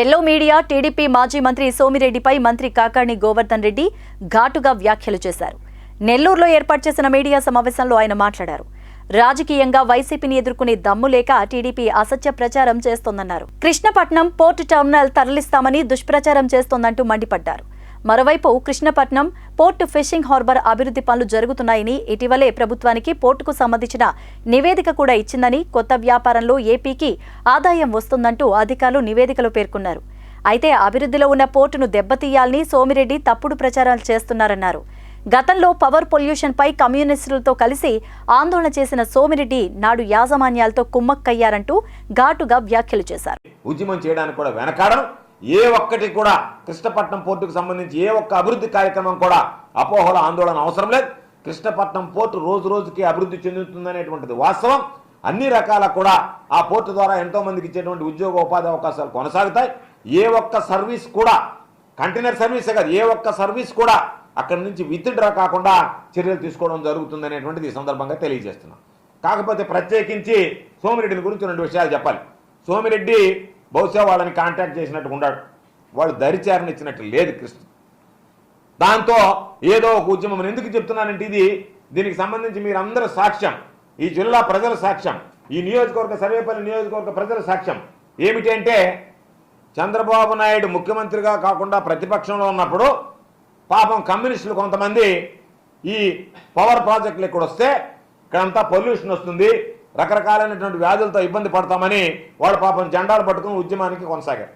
Yellow media TDP మాజీ మంత్రి సోమిరెడ్డిపై మంత్రి కాకాణి గోవర్ధన్ రెడ్డి ఘాటుగా వ్యాఖ్యలు చేశారు. నెల్లూరులో ఏర్పాటు చేసిన మీడియా సమావేశంలో ఆయన మాట్లాడారు. రాజకీయంగా వైసీపీని ఎదుర్కొనే దమ్ము లేక టీడీపీ అసత్య ప్రచారం చేస్తోందన్నారు. కృష్ణపట్నం పోర్టు టెర్మినల్ తరలిస్తామని దుష్ప్రచారం చేస్తోందంటూ మండిపడ్డారు. మరోవైపు కృష్ణపట్నం పోర్టు ఫిషింగ్ హార్బర్ అభివృద్ధి పనులు జరుగుతున్నాయని ఇటీవలే ప్రభుత్వానికి పోర్టుకు సంబంధించిన నివేదిక కూడా ఇచ్చిందని కొత్త వ్యాపారంలో ఏపీకి ఆదాయం వస్తుందంటూ అధికారులు నివేదికలో పేర్కొన్నారు. అయితే అభివృద్ధిలో ఉన్న పోర్టును దెబ్బతీయాలని సోమిరెడ్డి తప్పుడు ప్రచారాలు చేస్తున్నారన్నారు. గతంలో పవర్ పొల్యూషన్ పై కమ్యూనిస్టులతో కలిసి ఆందోళన చేసిన సోమిరెడ్డి నాడు యాజమాన్యాలతో కుమ్మక్కయ్యారంటూ ఘాటుగా వ్యాఖ్యలు చేశారు. ఉద్యమం చేయడానికి కూడా వెనకాడడం ఏ ఒక్కటి కూడా కృష్ణపట్నం పోర్టుకు సంబంధించి ఏ ఒక్క అభివృద్ధి కార్యక్రమం కూడా అపోహల ఆందోళన అవసరం లేదు. కృష్ణపట్నం పోర్టు రోజు రోజుకి అభివృద్ధి చెందుతుందనేటువంటిది వాస్తవం. అన్ని రకాల కూడా ఆ పోర్టు ద్వారా ఎంతో మందికి ఇచ్చేటువంటి ఉద్యోగ ఉపాధి అవకాశాలు కొనసాగుతాయి. ఏ ఒక్క సర్వీస్ కూడా కంటైనర్ సర్వీసే కాదు ఏ ఒక్క సర్వీస్ కూడా అక్కడి నుంచి విత్డ్రా కాకుండా చర్యలు తీసుకోవడం జరుగుతుందనేటువంటిది ఈ సందర్భంగా తెలియజేస్తున్నాం. కాకపోతే ప్రత్యేకించి సోమిరెడ్డిని గురించి రెండు విషయాలు చెప్పాలి. సోమిరెడ్డి బహుశా వాళ్ళని కాంటాక్ట్ చేసినట్టు ఉన్నాడు వాళ్ళు దరిచారణ ఇచ్చినట్టు లేదు కృష్ణ దాంతో ఏదో ఒక ఉద్యమం. ఎందుకు చెప్తున్నానంటే ఇది దీనికి సంబంధించి మీరందరూ సాక్ష్యం. ఈ జిల్లా ప్రజల సాక్ష్యం. ఈ నియోజకవర్గ సర్వేపల్లి నియోజకవర్గ ప్రజల సాక్ష్యం. ఏమిటి అంటే చంద్రబాబు నాయుడు ముఖ్యమంత్రిగా కాకుండా ప్రతిపక్షంలో ఉన్నప్పుడు పాపం కమ్యూనిస్టులు కొంతమంది ఈ పవర్ ప్రాజెక్టులు ఇక్కడ వస్తే ఇక్కడంతా పొల్యూషన్ వస్తుంది. రకరకాలైనటువంటి వ్యాధులతో ఇబ్బంది పడతామని వాళ్ళు పాపం జెండాలు పట్టుకుని ఉద్యమానికి కొనసాగారు.